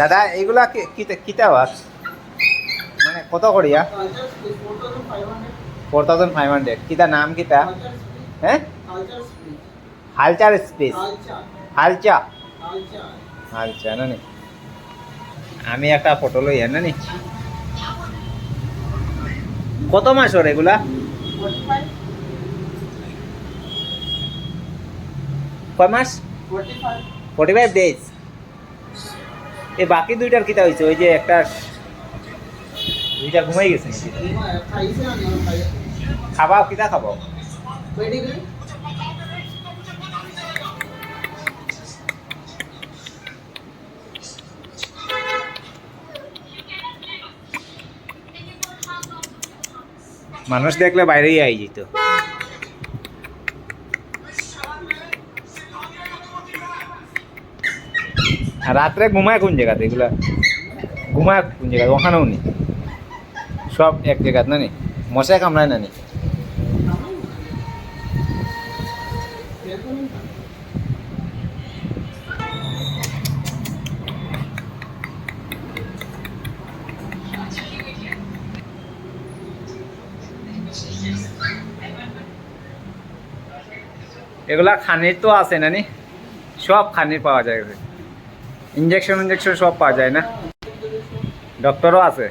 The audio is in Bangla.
দাদা এইগুলা কিতা কিতা আওয়াজ? মানে কত করিয়া? ফোর থাউজেন্ড ফাইভ হান্ড্রেড কিতা নাম কিতা? হ্যাঁ হালচার স্পেস হালচা। হালচা না নি? আমি একটা ফটো লই না নি? কত মাস ওর এগুলা? কয় মাস? ফোর্টি ফাইভ ডেজ এই বাকি দুইটার কিতা হয়েছে ওই যে একটা দুইটা ঘুমাই গেছে খাবাও কিতা খাব? মানুষ দেখলে বাইরেই আই যেত। রাত্রে ঘুমায় কোন জায়গাতে? এগুলা ঘুমায় কোন জায়গাতে? ওখানেও নেই। সব এক জায়গাত, না নি? মশায় কামড়ায় না নি? এগুলা খানির তো আছে, না নি? সব খানির পাওয়া যায় ইঞ্জেকশন ইঞ্জেকশন সব পাওয়া যায় না? ডক্টরও আছে।